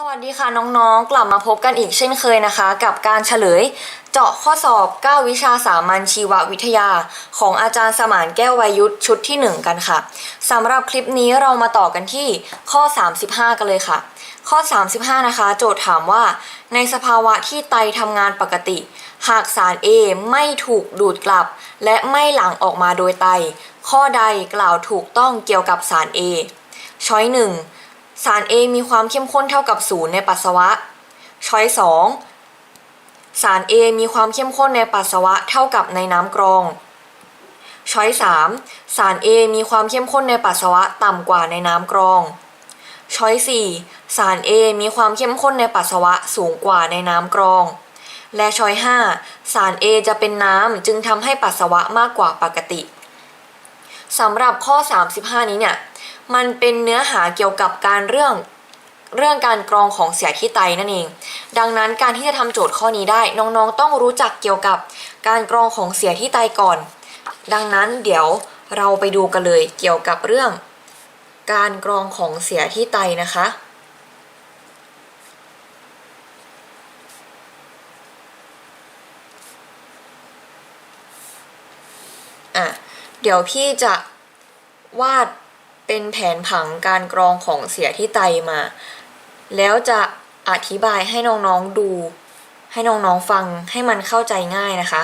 สวัสดีค่ะน้องๆ กลับมาพบกันอีกเช่นเคยนะคะ กับการเฉลย เจาะข้อสอบ 9 วิชาสามัญชีววิทยา ของอาจารย์สมานแก้ววายุทธชุดที่ 1 กันค่ะสำหรับคลิปนี้เรามาต่อกันที่ข้อ 35 กันเลยค่ะ ข้อ 35 นะคะ โจทย์ถามว่า ในสภาวะที่ไตทำงานปกติ หากสาร A ไม่ถูกดูดกลับ และไม่หลั่งออกมาโดยไต ข้อใดกล่าวถูกต้องเกี่ยวกับสาร A ช้อยหนึ่ง สาร A มีความเข้มข้นเท่ากับศูนย์ในปัสสาวะ ช้อยสองสาร A มีความเข้มข้นในปัสสาวะเท่ากับในน้ำกรอง ช้อยสามสาร A มีความเข้มข้นในปัสสาวะต่ำกว่าในน้ำกรอง ช้อยสี่สาร A มีความเข้มข้นในปัสสาวะสูงกว่าในน้ำกรอง และช้อยห้าสาร A จะเป็นน้ำจึงทำให้ปัสสาวะมากกว่าปกติสำหรับข้อ 35 นี้เนี่ย มันเป็นเนื้อหาเกี่ยวกับการเรื่องเรื่องการกรองของเสียที่ไตนั่นเอง ดังนั้นการที่จะทำโจทย์ข้อนี้ได้น้องๆ ต้องรู้จักเกี่ยวกับการกรองของเสียที่ไตก่อน ดังนั้นเดี๋ยวเราไปดูกันเลยเกี่ยวกับเรื่อง การกรองของเสียที่ไตนะคะ อะ เดี๋ยวพี่จะวาด เป็นแผนผังการกรองของเสียที่ไตมา แล้วจะอธิบายให้น้องๆดู ให้น้องๆฟังให้มันเข้าใจง่ายนะคะ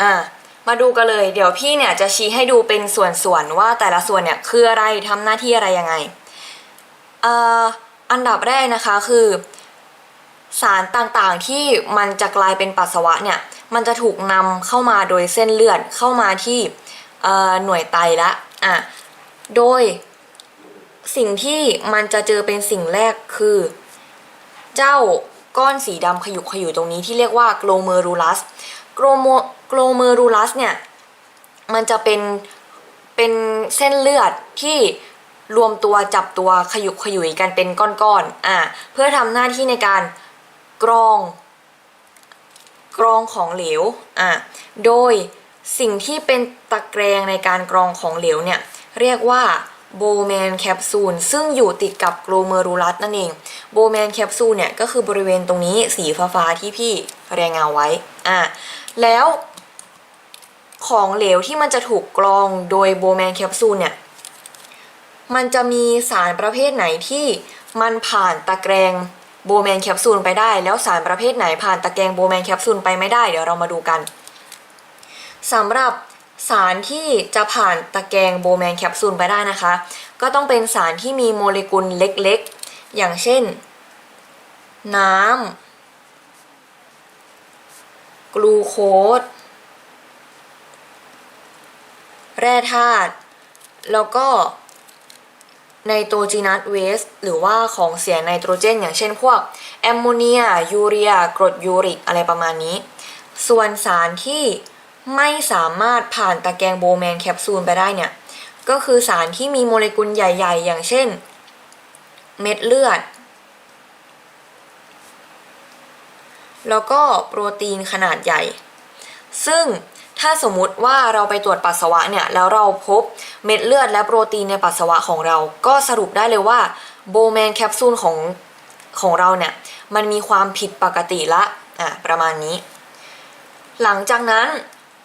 อะ มาดูกันเลย เดี๋ยวพี่เนี่ยจะชี้ให้ดูเป็นส่วนๆว่าแต่ละส่วนเนี่ยคืออะไรทำหน้าที่อะไรยังไงเอ่ออันดับแรกนะคะคือ สารต่างๆที่มันจะกลายเป็นปัสสาวะเนี่ยมันจะถูกนำเข้ามาโดยเส้นเลือดเข้ามาที่เอ่อหน่วยไตละอะโดยสิ่งที่มันจะเจอเป็นสิ่งแรกคือ เจ้าก้อนสีดำขยุกขยุยตรงนี้ที่เรียกว่าโกลเมอรูลัสโกลโม โลเมอรูลัสเนี่ย มันจะเป็นเป็นเส้นเลือดที่รวมตัวจับตัวขยุกขยุยกันเป็นก้อนๆอ่าเพื่อทำหน้าที่ในการกรอง กรองของเหลวอ่าโดยสิ่งที่เป็นตะแกรงในการกรองของเหลวเนี่ย เรียกว่าโบแมนแคปซูลซึ่งอยู่ติดกับโกลเมอรูลัสนั่นเองโบแมนแคปซูลเนี่ยก็คือบริเวณตรงนี้สีฟ้าๆที่พี่แรงเงาไว้อ่าแล้ว ของเหลวที่มันจะถูกกรองโดยโบแมนแคปซูลเนี่ย มันจะมีสารประเภทไหนที่มันผ่านตะแกรงโบแมนแคปซูลไปได้ แล้วสารประเภทไหนผ่านตะแกรงโบแมนแคปซูลไปไม่ได้เดี๋ยวเรามาดูกันสำหรับสารที่จะผ่านตะแกรงโบแมนแคปซูลไปได้นะคะ ก็ต้องเป็นสารที่มีโมเลกุลเล็กๆ อย่างเช่น น้ำกลูโคส แร่ธาตุแล้วก็ไนโตรจีนัสเวสหรือว่าของเสียไนโตรเจน อย่างเช่นพวกแอมโมเนีย ยูเรีย กรดยูริก อะไรประมาณนี้ ส่วนสารที่ไม่สามารถผ่านตะแกรงโบแมนแคปซูลไปได้เนี่ย ก็คือสารที่มีโมเลกุลใหญ่ ๆ อย่างเช่น เม็ดเลือด แล้วก็โปรตีนขนาดใหญ่ ซึ่ง ถ้าสมมุติว่าเราไปตรวจปัสสาวะเนี่ยแล้วเราพบเม็ดเลือดและโปรตีนในปัสสาวะของเรา ก็สรุปได้เลยว่าโบแมนแคปซูลของของเราเนี่ยมันมีความผิดปกติละอะประมาณนี้ หลังจากนั้น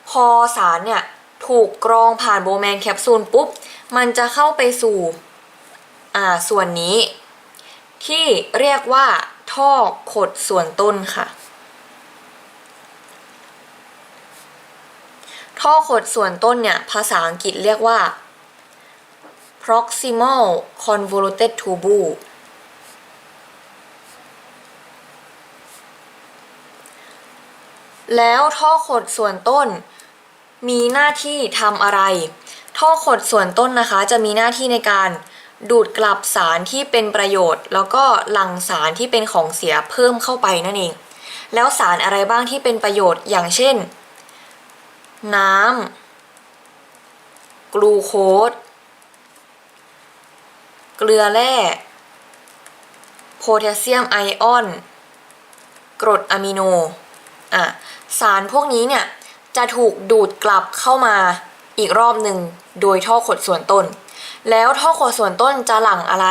พอสารเนี่ยถูกกรองผ่านโบแมนแคปซูลปุ๊บ มันจะเข้าไปสู่อ่าส่วนนี้ ที่เรียกว่าท่อขดส่วนต้นค่ะ ท่อขดส่วนต้นเนี่ย ภาษาอังกฤษเรียกว่า proximal convoluted tubule แล้วท่อขดส่วนต้น มีหน้าที่ทำอะไร ท่อขดส่วนต้นนะคะ จะมีหน้าที่ในการดูดกลับสารที่เป็นประโยชน์ แล้วก็หลั่งสารที่เป็นของเสียเพิ่มเข้าไปนั่นเอง แล้วสารอะไรบ้างที่เป็นประโยชน์อย่างเช่น น้ำ กลูโคสเกลือแร่โพแทสเซียมไอออน กรดอะมิโนอะสารพวกนี้เนี่ย จะถูกดูดกลับเข้ามาอีกรอบหนึ่งโดยท่อขดส่วนต้น แล้วท่อขดส่วนต้นจะหลั่งอะไร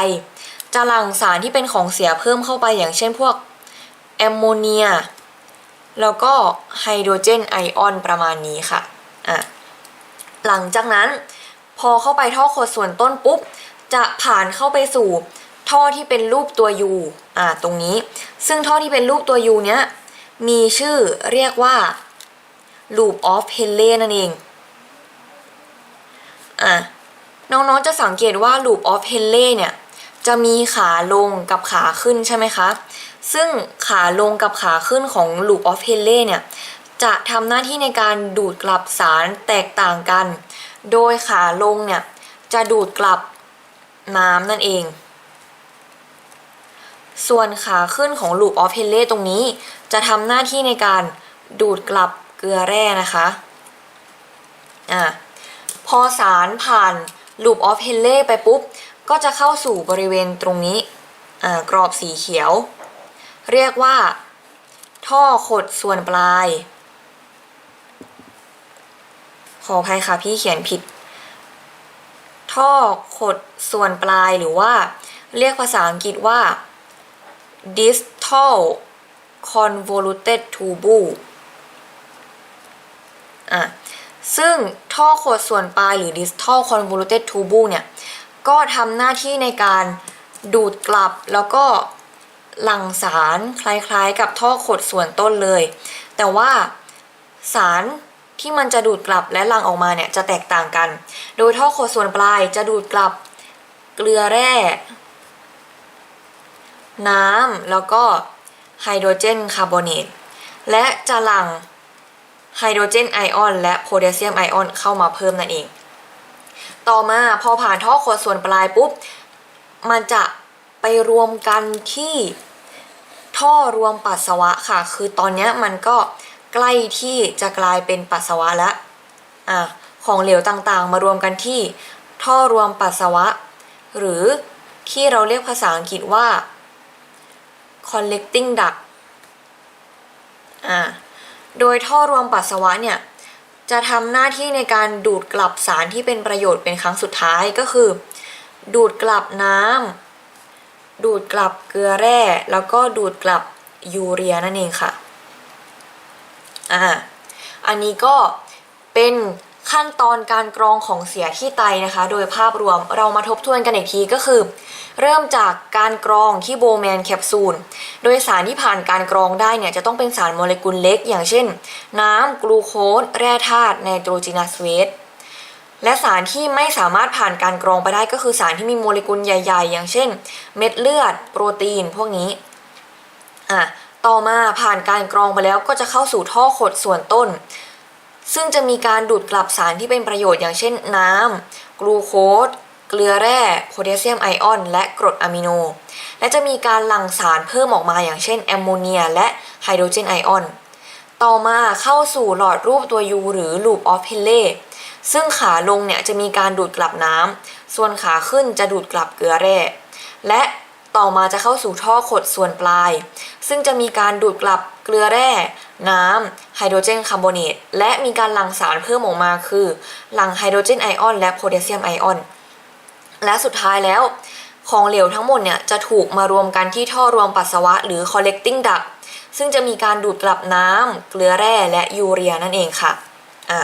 จะหลั่งสารที่เป็นของเสียเพิ่มเข้าไปอย่างเช่นพวกแอมโมเนีย แล้วก็ไฮโดรเจนไอออนประมาณนี้ค่ะอะ หลังจากนั้นพอเข้าไปท่อขดส่วนต้นปุ๊บ จะผ่านเข้าไปสู่ท่อที่เป็นรูปตัว U อ่าตรงนี้ ซึ่งท่อที่เป็นรูปตัว U เนี้ยมีชื่อเรียกว่า loop of Henle นั่นเองอะน้องๆจะสังเกตว่า loop of Henle เนี่ยจะมีขาลงกับขาขึ้นใช่ไหมคะ ซึ่งขาลงกับขาขึ้นของ loop of Henle เนี่ยจะทำหน้าที่ในการดูดกลับสารแตกต่างกัน โดยขาลงเนี่ยจะดูดกลับน้ำนั่นเอง ส่วนขาขึ้นของ loop of Henle ตรงนี้ จะทำหน้าที่ในการดูดกลับเกลือแร่นะคะอะพอสารผ่าน loop of Henle ไปปุ๊บ ก็จะเข้าสู่บริเวณตรงนี้กรอบสีเขียว เรียกว่า ท่อขดส่วนปลาย ขออภัยค่ะพี่เขียนผิด ท่อขดส่วนปลายหรือว่า เรียกภาษาอังกฤษว่า distal convoluted tubule อะ ซึ่งท่อขดส่วนปลายหรือ distal convoluted tubule เนี่ย ก็ทำหน้าที่ในการดูดกลับแล้วก็ หลั่งสารคล้ายๆ กับท่อขดส่วนต้นเลย แต่ว่าสารที่มันจะดูดกลับและหลั่งออกมาเนี่ยจะแตกต่างกัน โดยท่อขดส่วนปลายจะดูดกลับเกลือแร่ น้ำแล้วก็ไฮโดรเจนคาร์บอเนตและจะหลั่งไฮโดรเจนไอออนและโพแทสเซียมไอออนเข้ามาเพิ่มนั่นเอง ต่อมาพอผ่านท่อขดส่วนปลายปุ๊บ มันจะไปรวมกันที่ ท่อรวมปัสสาวะค่ะ คือตอนนี้มันก็ใกล้ที่จะกลายเป็นปัสสาวะแล้วอะของเหลวต่างๆ มารวมกันที่ท่อรวมปัสสาวะ หรือที่เราเรียกภาษาอังกฤษว่า collecting duct อ่าโดยท่อรวมปัสสาวะเนี่ย จะทำหน้าที่ในการดูดกลับสารที่เป็นประโยชน์เป็นครั้งสุดท้ายก็คือ ดูดกลับน้ำ ดูดกลับเกลือแร่ แล้วก็ดูดกลับยูเรียนั่นเองค่ะ อ่า อันนี้ก็เป็นขั้นตอนการกรองของเสียที่ไตนะคะ โดยภาพรวมเรามาทบทวนกันอีกทีก็คือ เริ่มจากการกรองที่โบแมนแคปซูล โดยสารที่ผ่านการกรองได้เนี่ยจะต้องเป็นสารโมเลกุลเล็ก อย่างเช่น น้ำกลูโคสแร่ธาตุไนโตรจีนัสเวส และสารที่ไม่สามารถผ่านการกรองไปได้ก็คือสารที่มีโมเลกุลใหญ่ๆ อย่างเช่น เม็ดเลือด โปรตีนพวกนี้อะต่อมาผ่านการกรองไปแล้วก็จะเข้าสู่ท่อขดส่วนต้น ซึ่งจะมีการดูดกลับสารที่เป็นประโยชน์อย่างเช่นน้ำกลูโคสเกลือแร่โพแทสเซียมไอออน และกรดอะมิโน และจะมีการหลั่งสารเพิ่มออกมาอย่างเช่นแอมโมเนีย และไฮโดรเจนไอออน ต่อมาเข้าสู่หลอดรูปตัว U หรือ loop of Henle ซึ่งขาลงเนี่ยจะมีการดูดกลับน้ำส่วนขาขึ้นจะดูดกลับเกลือแร่ และต่อมาจะเข้าสู่ท่อขดส่วนปลาย ซึ่งจะมีการดูดกลับเกลือแร่ น้ำไฮโดรเจนคาร์บอเนตและมีการหลั่งสารเพิ่มออกมาคือหลั่งไฮโดรเจนไอออนและโพแทสเซียมไอออน และสุดท้ายแล้วของเหลวทั้งหมดเนี่ยจะถูกมารวมกันที่ท่อรวมปัสสาวะหรือ collecting duct ซึ่งจะมีการดูดกลับน้ำเกลือแร่และยูเรียนั่นเองค่ะอะ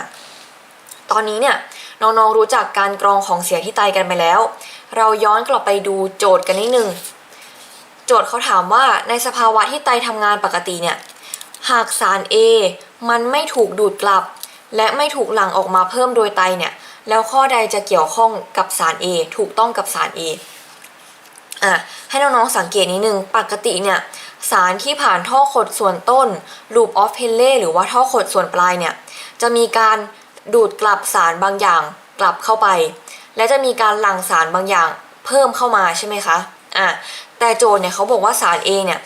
ตอนนี้เนี่ยน้องๆรู้จักการกรองของเสียที่ไตกันไปแล้ว เราย้อนกลับไปดูโจทย์กันนิดนึง โจทย์เขาถามว่าในสภาวะที่ไตทำงานปกติเนี่ยหากสาร A มันไม่ถูกดูดกลับ และไม่ถูกหลั่งออกมาเพิ่มโดยไตเนี่ยแล้วข้อใดจะเกี่ยวข้องกับสาร A ถูกต้องกับสาร A อะให้น้องๆสังเกตนิดนึงปกติเนี่ยสารที่ผ่านท่อขดส่วนต้น loop of Henle หรือว่าท่อขดส่วนปลายเนี่ยจะมีการ ดูดกลับสารบางอย่างกลับเข้าไป และจะมีการหลั่งสารบางอย่างเพิ่มเข้ามาใช่ไหมคะอะแต่โจทย์เนี่ยเขาบอกว่าสาร A เนี่ย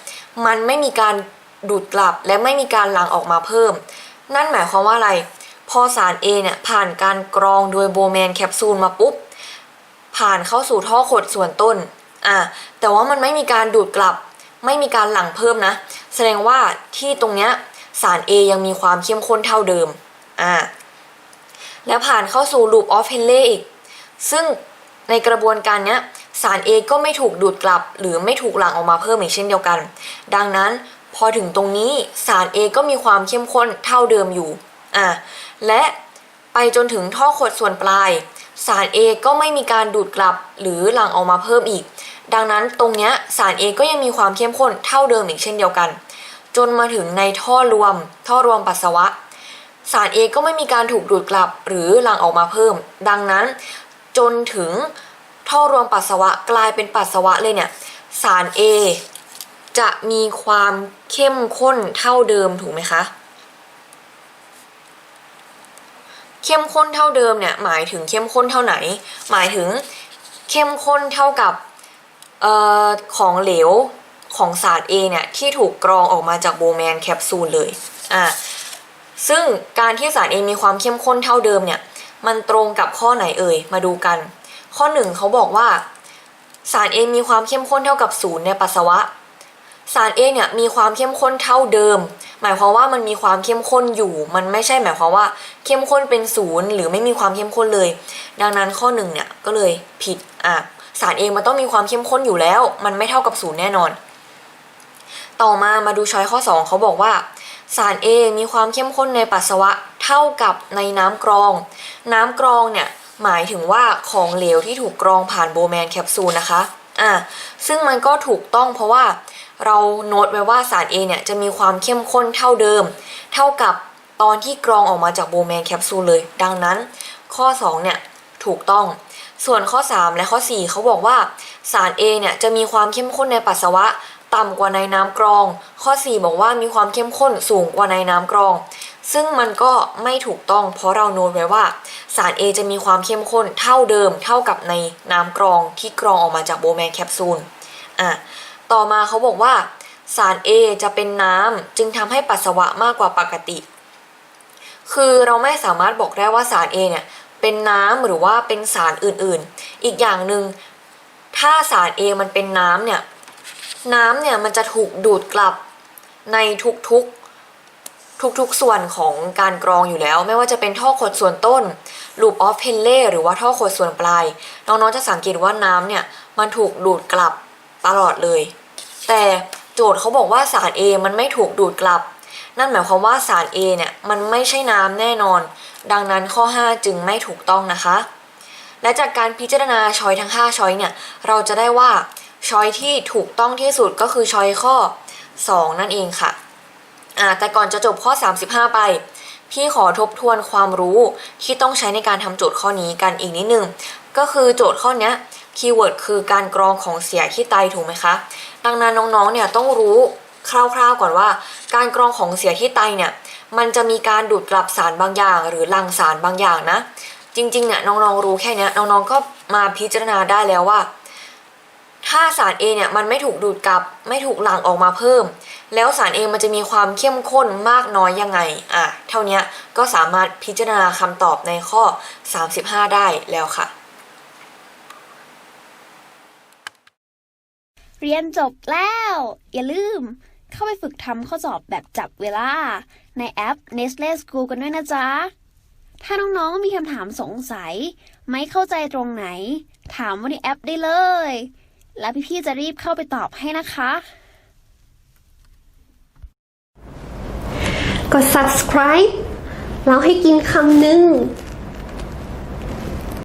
มันไม่มีการดูดกลับและไม่มีการหลั่งออกมาเพิ่ม นั่นหมายความว่าอะไร พอสาร A เนี่ยผ่านการกรองโดยโบแมนแคปซูลมาปุ๊บ ผ่านเข้าสู่ท่อขดส่วนต้นอะแต่ว่ามันไม่มีการดูดกลับ ไม่มีการหลั่งเพิ่มนะ แสดงว่าที่ตรงเนี้ยสาร A ยังมีความเข้มข้นเท่าเดิมอะ แล้วผ่านเข้าสู่ลูปออฟเฮนเล่อีก ซึ่งในกระบวนการนี้สาร A ก็ไม่ถูกดูดกลับ หรือไม่ถูกหลั่งออกมาเพิ่มอีกเช่นเดียวกัน ดังนั้นพอถึงตรงนี้สาร A ก็มีความเข้มข้นเท่าเดิมอยู่อะและไปจนถึงท่อขดส่วนปลาย สาร A ก็ไม่มีการดูดกลับ หรือหลั่งออกมาเพิ่มอีก ดังนั้นตรงนี้สาร A ก็ยังมีความเข้มข้นเท่าเดิมอีกเช่นเดียวกัน จนมาถึงในท่อรวม ท่อรวมปัสสาวะ สาร A ก็ไม่มีการถูกดูดกลับหรือหลั่งออกมาเพิ่ม ดังนั้นจนถึงท่อรวมปัสสาวะกลายเป็นปัสสาวะเลยเนี่ยสาร A จะมีความเข้มข้นเท่าเดิมถูกไหมคะ เข้มข้นเท่าเดิมเนี่ยหมายถึงเข้มข้นเท่าไหน หมายถึงเข้มข้นเท่ากับออของเหลวของสาร A เนี่ยที่ถูกกรองออกมาจากโบแมนแคปซูลเลยอะ ซึ่งการที่สาร A มีความเข้มข้นเท่าเดิมเนี่ยมันตรงกับข้อไหนเอ่ยมาดูกัน ข้อหนึ่งเขาบอกว่า สาร A มีความเข้มข้นเท่ากับศูนย์ในปัสสาวะ สาร A เนี่ยมีความเข้มข้นเท่าเดิม หมายความว่ามันมีความเข้มข้นอยู่ มันไม่ใช่หมายความว่าเข้มข้นเป็นศูนย์หรือไม่มีความเข้มข้นเลย ดังนั้นข้อหนึ่งเนี่ยก็เลยผิดอะสาร A มันต้องมีความเข้มข้นอยู่แล้ว มันไม่เท่ากับศูนย์แน่นอน ต่อมามาดูช้อยข้อ 2เขาบอกว่า สาร A มีความเข้มข้นในปัสสาวะเท่ากับในน้ำกรอง น้ำกรองเนี่ยหมายถึงว่าของเหลวที่ถูกกรองผ่านโบแมนแคปซูลนะคะอะซึ่งมันก็ถูกต้องเพราะว่าเราโน้ตไว้ว่าสาร A เนี่ยจะมีความเข้มข้นเท่าเดิม เท่ากับตอนที่กรองออกมาจากโบแมนแคปซูลเลย ดังนั้น ข้อ 2 เนี่ยถูกต้อง ส่วนข้อ 3 และข้อ 4 เขาบอกว่าสาร A เนี่ยจะมีความเข้มข้นในปัสสาวะ ต่ำกว่าในน้ำกรอง ข้อ 4 บอกว่ามีความเข้มข้นสูงกว่าในน้ำกรอง ซึ่งมันก็ไม่ถูกต้อง เพราะเราโน้ตไว้ว่า สาร A จะมีความเข้มข้นเท่าเดิม เท่ากับในน้ำกรองที่กรองออกมาจากโบแมนแคปซูลอะต่อมาเขาบอกว่า สาร A จะเป็นน้ำจึงทำให้ปัสสาวะมากกว่าปกติ คือเราไม่สามารถบอกได้ว่าสาร A เนี่ยเป็นน้ำหรือว่าเป็นสารอื่นๆ อีกอย่างหนึ่งถ้าสาร A มันเป็นน้ำเนี่ย น้ำเนี่ยมันจะถูกดูดกลับในทุกๆทุกๆส่วนของการกรองอยู่แล้ว ไม่ว่าจะเป็นท่อขดส่วนต้น loop of Henle หรือว่าท่อขดส่วนปลาย น้องๆจะสังเกตว่าน้ำเนี่ยมันถูกดูดกลับตลอดเลย แต่โจทย์เขาบอกว่าสาร A มันไม่ถูกดูดกลับ นั่นหมายความว่าสาร A เนี่ยมันไม่ใช่น้ำแน่นอน ดังนั้นข้อ 5 จึงไม่ถูกต้องนะคะ และจากการพิจารณาช้อยทั้ง 5 ช้อยเนี่ยเราจะได้ว่า ช้อยที่ถูกต้องที่สุดก็คือช้อยข้อ 2 นั่นเองค่ะอ่าแต่ก่อนจะจบข้อ 35 ไป พี่ขอทบทวนความรู้ที่ต้องใช้ในการทำโจทย์ข้อนี้กันอีกนิดนึง ก็คือโจทย์ข้อนี้คีย์เวิร์ดคือการกรองของเสียที่ไตถูกไหมคะ ดังนั้นน้องๆ เนี่ยต้องรู้คร่าวๆก่อนว่า การกรองของเสียที่ไตเนี่ยมันจะมีการดูดกลับสารบางอย่าง หรือหลั่งสารบางอย่างนะ จริงๆเนี่ยน้องๆรู้แค่นี้น้องๆก็มาพิจารณาได้แล้วว่า ถ้าสาร A เนี่ยมันไม่ถูกดูดกลับ ไม่ถูกหลั่งออกมาเพิ่ม แล้วสาร A มันจะมีความเข้มข้นมากน้อยยังไงอะเท่านี้ก็สามารถพิจารณาคำตอบในข้อ 35 ได้แล้วค่ะ เรียนจบแล้ว อย่าลืม เข้าไปฝึกทำข้อสอบแบบจับเวลา ในแอป Nestle School กันด้วยนะจ๊ะ ถ้าน้องๆมีคำถามสงสัย ไม่เข้าใจตรงไหน ถามว่าในแอปได้เลย แล้วพี่ๆจะรีบเข้าไปตอบให้นะคะ กด subscribe แล้วให้กินคำหนึ่ง